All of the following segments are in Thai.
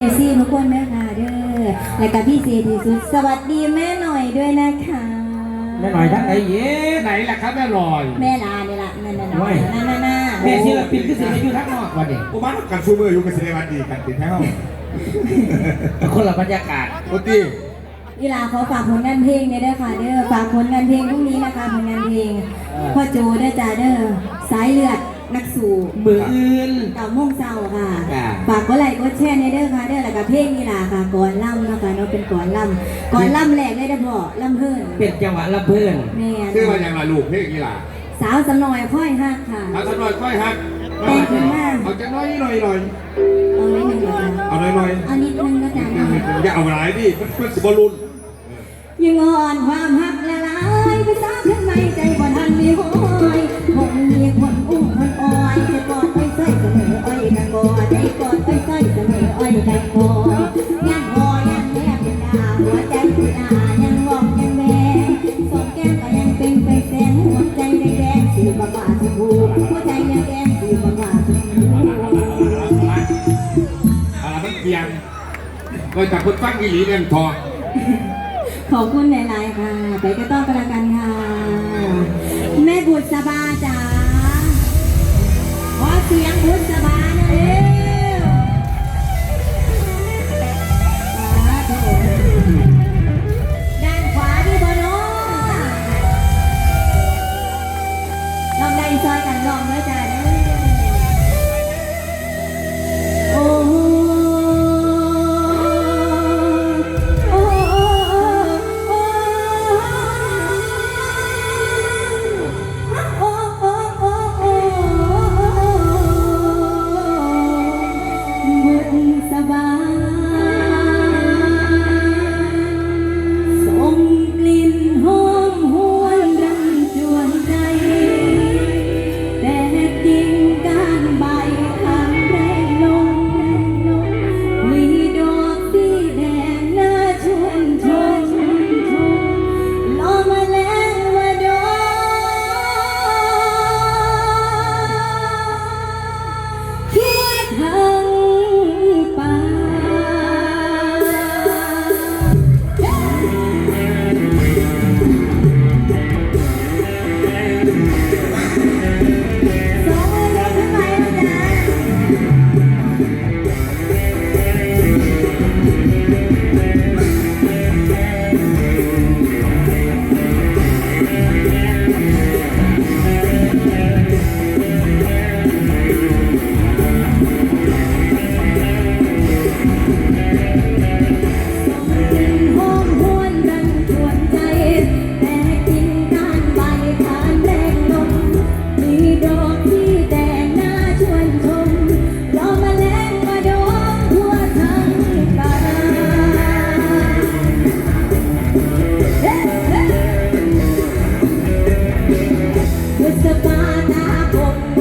เอซี่ทุกคนด้วยค่ะเด้อและกับพี่เจที่สุด สวัสดีแม่หน่อยด้วยนะคะ แม่หน่อยทั้งไหนเย้ไหนล่ะครับแม่ลอย แม่ลาเนี่ยละนั่นนั่นโอ้ยนั่นนั่นนั่นแม่ศิลปินคือศิลปินทั้งนอกวันนี้กูบ้านกันซูเมอร์อยู่กับสิเดวันดีกันติดแท้ห้องคนละบรรยากาศโอตีอีลาขอฝากผลงานเพลงเนี่ยเด้อค่ะเด้อฝากผลงานเพลงพรุ่งนี้นะคะผลงานเพลงพ่อโจเด้อจ้าเด้อสายเลือด นักสู่มืออื่น เก่าโมงเศร้าค่ะจ้ะ ฝากกดไลค์กดแชร์ในเด้อค่ะเด้อแล้วก็เพลงนี่ล่ะค่ะก่อนล่ำเนาะค่ะเนาะเป็นก่อนล่ำก่อนล่ำแรกเลยเด้อพ่อล่ำเพิ่นเป็นจังหวะละเพื่อน แม่ชื่อว่าอย่างไรลูกเพลงกีฬาสาวสำนอยค่อยฮักค่ะ เอาสักหน่อยค่อยฮักแต่งขึ้นมาเอาจะน้อยหน่อยหน่อยเอาไว้หนึ่งก่อนเอาหน่อยหน่อยเอานิดนึงก็จะเนาะอย่าเอาหลายดิมันเพื่อนสิบอลลูนยังอ่อนความฮักละลา ก็จากคนฟังอีหลีเงินทองขอบคุณหลายๆค่ะ ไปก็ต้องกระกันค่ะ แม่บุษบาจ๋าขอเสียงบุษบาหน่อย ต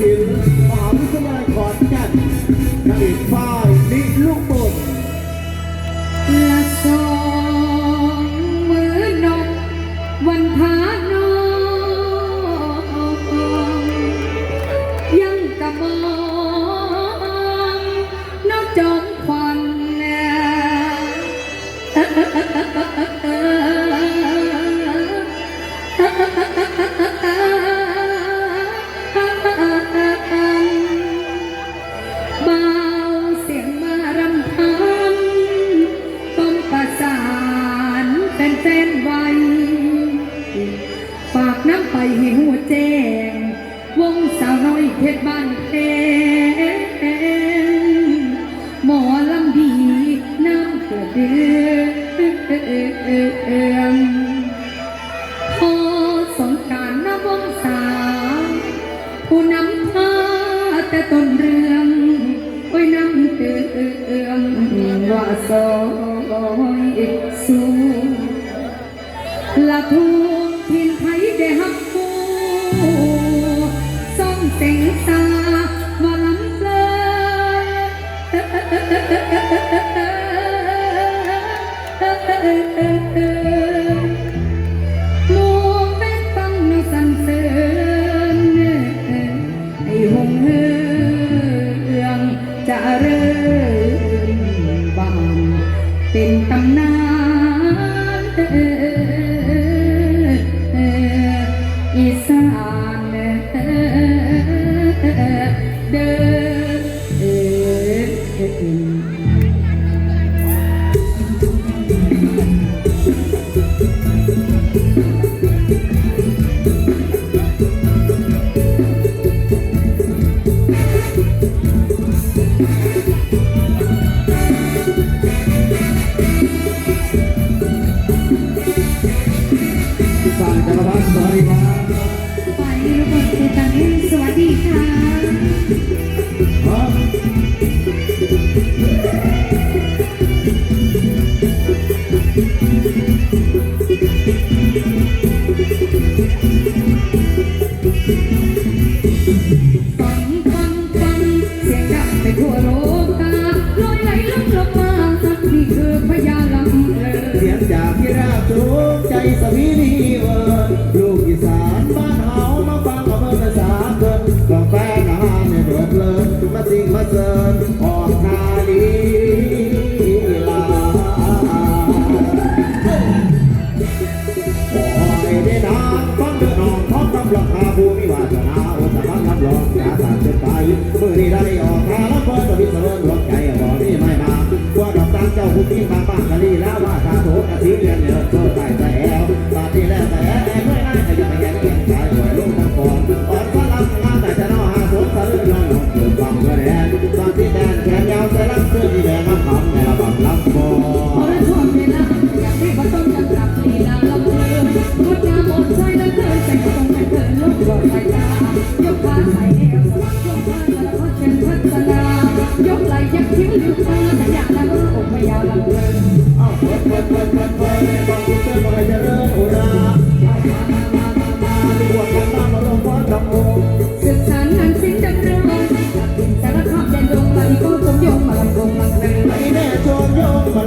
you. พอสงการนวงสา ผู้นำพาแต่ตนเรืองไว้นำเตือนว่าสอยสูงละทูทินไทยได้หักคู่ส่องแสงตาว่าล้ำล ฝ่ายจักรพรรดิสวัสดีครบฝ่นเรพลสุตานิสวัสดีค่ะฟังฟังฟังเสียงดังไปทั่วโลกำลองพาภูมิวาสนาอุตสาหกรรมลองยาตาเป็นไปเมื่อได้ออกมาแล้วก็จะมีสมรรถใจบ่อนี่ไม่มาว่าดอกตันเจ้าคุณที่ตาป้าะลีแล้วว่าตาโสกะทิเรียนเนื้อ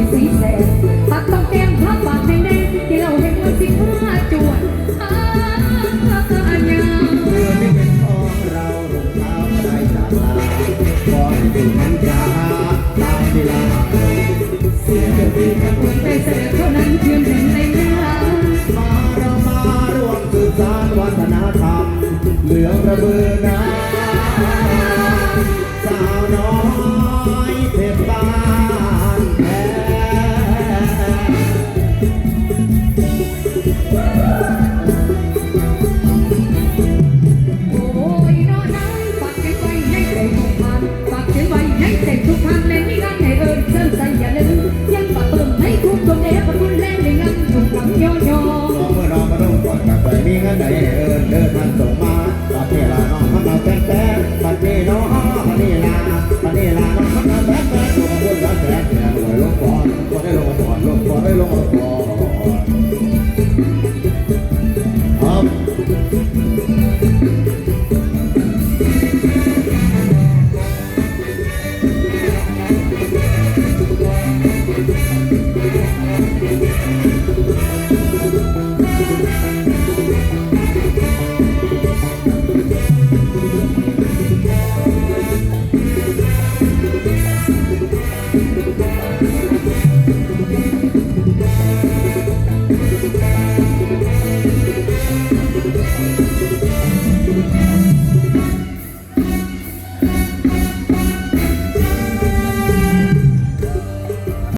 receives it. มีเงินเอิญเดินมันส่งมาบัดนี่ลาน้องมันเอาแป๊บแป๊บปัดนี้น้องบัดนี้ลาบัดนี้ลาน้องมันเอาแป๊บแป๊ะตัวคนละแป๊บแป๊บลอยลงก่อนก็ได้ลงก่อนลงก่อนได้ลงก่อนครับ